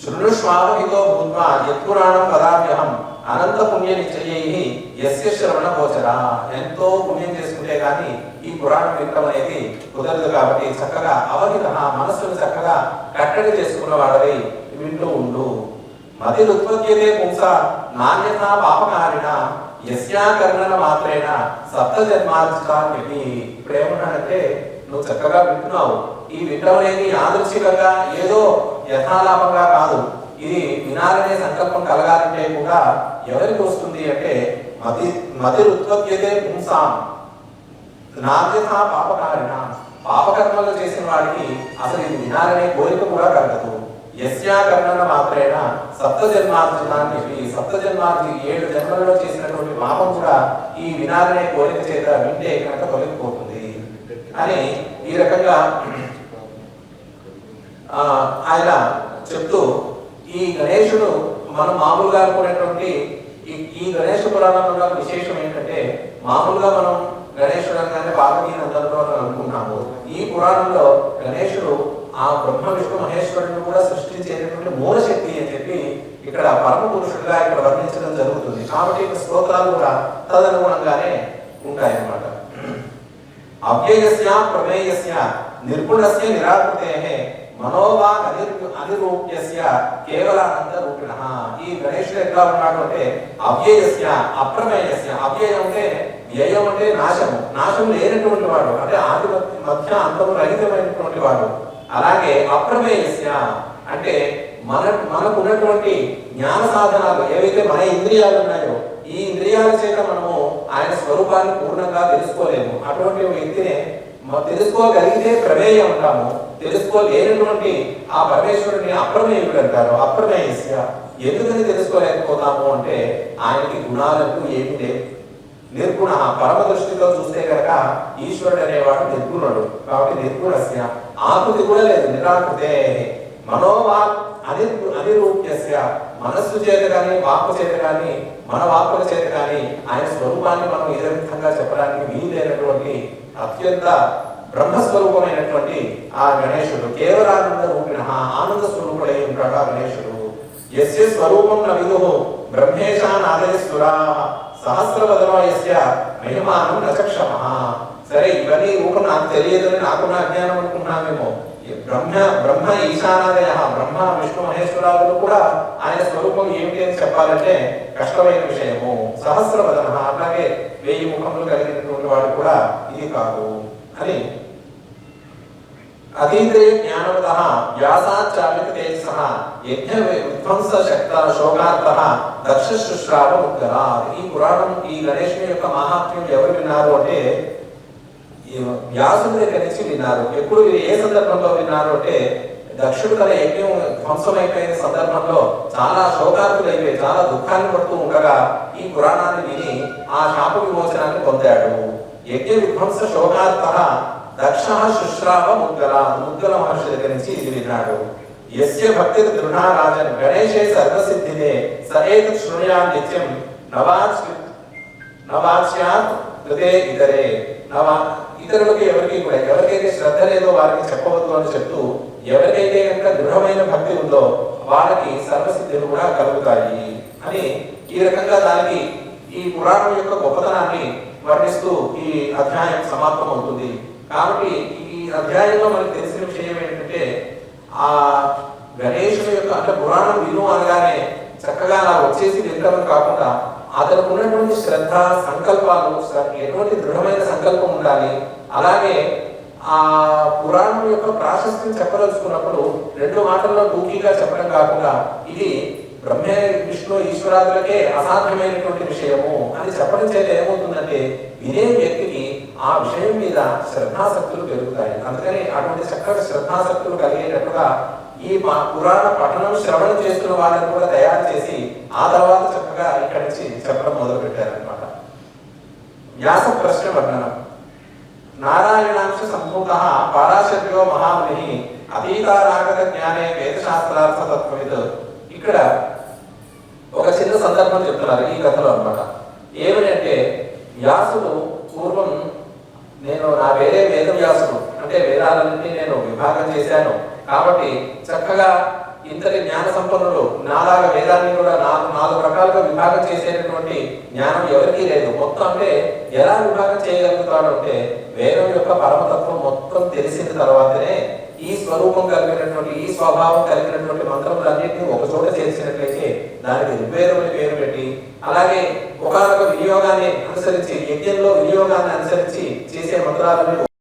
శృణుష్వాహితో భూత్వా యత్పురాణం పదాభ్యహం అనంత పుణ్య నిశ్చయై యస్య శ్రవణ గోచర ఎంతో పుణ్యం చేసుకుంటే గాని ఈ పురాణం వినడం అనేది కుదరదు కాబట్టి చక్కగా అవహిత మనస్సును చక్కగా కట్టడి చేసుకున్న వాడవై వింటూ ఉండు. మతి ఉత్పత్యతే పుంస నాణ్యత పాపకారిణ యస్యాకర్ణన మాత్రేణ సప్త జన్మార్జితాన్ని ఇప్పుడు ఏమన్నాడంటే నువ్వు చక్కగా వింటున్నావు. ఈ వినడం అనేది యాదృచ్ఛికంగా ఏదో యథాలాపంగా కాదు. ఇది వినాలనే సంకల్పం కలగాలంటే కూడా ఎవరికి వస్తుంది అంటే మతి మతి ఉత్పత్యతే పుంసాం. నాణ్యత పాపకారిణ. పాపకర్మలు చేసిన వాడికి అసలు ఇది వినాలనే కోరిక కూడా కలగదు. యస్యాకర్ణన మాత్రేన సప్త జన్మార్జునాన్ని సప్త జన్మార్జి ఏడు జన్మలలో చేసినటువంటి పాపం కూడా ఈ వినాలనే కోరిక చేత వింటే కనుక తొలగిపోతుంది. అని ఈ రకంగా ఆయన చెప్తూ ఈ గణేశుడు మనం మామూలుగా అనుకునేటువంటి ఈ ఈ గణేష పురాణంలో విశేషం ఏంటంటే మామూలుగా మనం గణేశుడు అనగానే పార్వతీ నందనలో అనుకుంటాము. ఈ పురాణంలో గణేశుడు ఆ బ్రహ్మ విష్ణు మహేశ్వరుని కూడా సృష్టించేటటువంటి మూలశక్తి అని చెప్పి ఇక్కడ పరమ పురుషుడిగా ఇక్కడ వర్ణించడం జరుగుతుంది. కాబట్టి ఇక్కడ స్తోత్రాలు కూడా తదనుగుణంగానే ఉంటాయన్నమాట. అవ్యయస్య ప్రమేయస్య నిర్గుణస్య నిరాకృతే మనోవాగ్ అనిర్ అనిరూప్యస్య కేవలానంద రూపిణ. ఈ గణేశుడు ఎట్లా ఉన్నాడు అంటే అవ్యయస్య అప్రమేయస్య. అవ్యయం అంటే వ్యయం అంటే నాశము. నాశం లేనటువంటి వాడు అంటే ఆధిపత్య మధ్య- అంతము రహితమైనటువంటి వాడు. అలాగే అప్రమేయస్య అంటే మన మనకు ఉన్నటువంటి జ్ఞాన సాధనాలు ఏవైతే మన ఇంద్రియాలు ఉన్నాయో ఈ ఇంద్రియాల చేత మనము ఆయన స్వరూపాన్ని పూర్ణంగా తెలుసుకోలేము. అటువంటి వ్యక్తిని తెలుసుకోగలిగితే ప్రమేయం అంటాము. తెలుసుకోలేనటువంటి ఆ పరమేశ్వరుని అప్రమేయుడు అంటారు అప్రమేయస్య. ఎందుకని తెలుసుకోలేకపోతాము అంటే ఆయనకి గుణాలకు ఏమి లేవు నిర్గుణ పరమ దృష్టిలో చూస్తే గనక ఈశ్వరుడు అనేవాడు నిర్గుణుడు. కాబట్టి నిర్గుణస్య. ఆకృతి కూడా లేదు నిరాకృతే. మనోవా అని అనిరూప్యస్య. మనస్సు చేత కానీ వాక్కు చేత కానీ మన వాక్కుల చేత కానీ ఆయన స్వరూపాన్ని మనం ఏ విధంగా చెప్పడానికి వీలైనటువంటి అత్యంత బ్రహ్మస్వరూపమైనటువంటి ఆ గణేశుడు కేవలానంద రూపిణ ఆనంద స్వరూపుడై ఉంటాడు ఆ గణేశుడు. యస్య స్వరూపం నవిదు విదుః బ్రహ్మేశానాదయస్సురా సహస్రవదనో యస్య మహిమానం నచక్షమ సరే ఇవన్నీ రూపం నాకు తెలియదని నాకున్న అజ్ఞానం అనుకున్నామేమో బ్రహ్మ బ్రహ్మ ఈశానాదయ బ్రహ్మ విష్ణు మహేశ్వరాలు కూడా ఆయన స్వరూపం ఏమిటి అని చెప్పాలంటే కష్టమైన విషయము. సహస్రవదన అట్లాగే వెయ్యి ముఖములు కలిగినటువంటి వాడు కూడా ఇది కాదు అని అతీంద్రియ జ్ఞానవత వ్యాసాచార్యత తేజస యజ్ఞ విధ్వంస శక్త శోకార్థ దక్షశుశ్రావ శుశ్రావ ఈ పురాణం ఈ గణేశుని యొక్క మహాత్మ్యం ఎవరు విన్నారు అంటే వ్యాసుని దగ్గర నుంచి విన్నారు. ఎప్పుడు ఏ సందర్భంలో విన్నారు అంటే దక్షుడు తన యజ్ఞం ధ్వంసమైపోయిన సందర్భంలో చాలా శోకార్తులైపోయి చాలా దుఃఖాన్ని పడుతూ ఉండగా ఈ పురాణాన్ని విని ఆ శాప విమోచనాన్ని పొందాడు. యజ్ఞ విధ్వంస శోకార్థ దక్ష శుశ్రావ ముగ్గల ముగ్గల మహర్షి దగ్గర నుంచి ఇది విన్నాడు. యస్య భక్తి తృణారాజన్ గణేశే సర్వసిద్ధినే స ఏతత్ శృణుయా నిత్యం నవాచ్ నవాచ్యాత్ కృతే ఇతరే. నవా ఇతరులకు ఎవరికి కూడా ఎవరికైతే శ్రద్ధ లేదో వారికి చెప్పవద్దు అని చెప్తూ ఎవరికైతే కనుక దృఢమైన భక్తి ఉందో వాళ్ళకి సర్వసిద్ధులు కూడా కలుగుతాయి అని ఈ రకంగా దానికి ఈ పురాణం యొక్క గొప్పతనాన్ని వర్ణిస్తూ ఈ అధ్యాయం సమాప్తం అవుతుంది కాబట్టి ఈ అధ్యాయంలో మనకు తెలిసిన విషయం ఏంటంటే ఆ గణేశుని యొక్క అంటే పురాణం విను అనగానే చక్కగా అలా వచ్చేసి వినడం కాకుండా అతనికి ఉన్నటువంటి శ్రద్ధ సంకల్పాలు ఎటువంటి దృఢమైన సంకల్పం ఉండాలి. అలాగే ఆ పురాణం యొక్క ప్రాశస్త్యం చెప్పదలుచుకున్నప్పుడు రెండు మాటల్లో టూకీగా చెప్పడం కాకుండా ఇది బ్రహ్మే విష్ణు ఈశ్వరాదులకే అసాధ్యమైనటువంటి విషయము అని చెప్పడం చేత ఏమవుతుందంటే వినే వ్యక్తికి ఆ విషయం మీద శ్రద్ధాశక్తులు పెరుగుతాయి. అందుకని అటువంటి చక్కటి శ్రద్ధాశక్తులు కలిగేటట్టుగా ఈ మా పురాణ పఠనం శ్రవణం చేస్తున్న వాళ్ళని కూడా తయారు చేసి ఆ తర్వాత చక్కగా ఇక్కడి నుంచి చెప్పడం మొదలు పెట్టారనమాట వ్యాస ప్రశ్న వర్ణనం. నారాయణాంశ సంభూత పారాశర్యో మహాముని అతీతారాగత జ్ఞానే వేదశాస్త్రార్థ తత్వవిత్ ఇక్కడ ఒక చిన్న సందర్భం చెప్తున్నారు ఈ కథలో అన్నమాట. ఏమిటంటే వ్యాసుడు పూర్వం నేను నా వేరే వేద వ్యాసుడు అంటే వేదాలన్నింటినీ నేను విభాగం చేశాను. కాబట్టి చక్కగా ఇంతటి జ్ఞాన సంపన్నులు నాలాగా వేదాన్ని కూడా నాలుగు నాలుగు రకాలుగా విభాగం చేసేటటువంటి జ్ఞానం ఎవరికీ లేదు. మొత్తం అంటే ఎలా విభాగం చేయగలుగుతాడు అంటే వేదం యొక్క పరమతత్వం మొత్తం తెలిసిన తర్వాతనే ఈ స్వరూపం కలిగినటువంటి ఈ స్వభావం కలిగినటువంటి మంత్రములన్నింటినీ ఒక చోట చేసినట్లయితే దానికి ఋగ్వేదం అని పేరు పెట్టి అలాగే ఒకనొక వినియోగాన్ని అనుసరించి యజ్ఞంలో వినియోగాన్ని అనుసరించి చేసే మంత్రాలని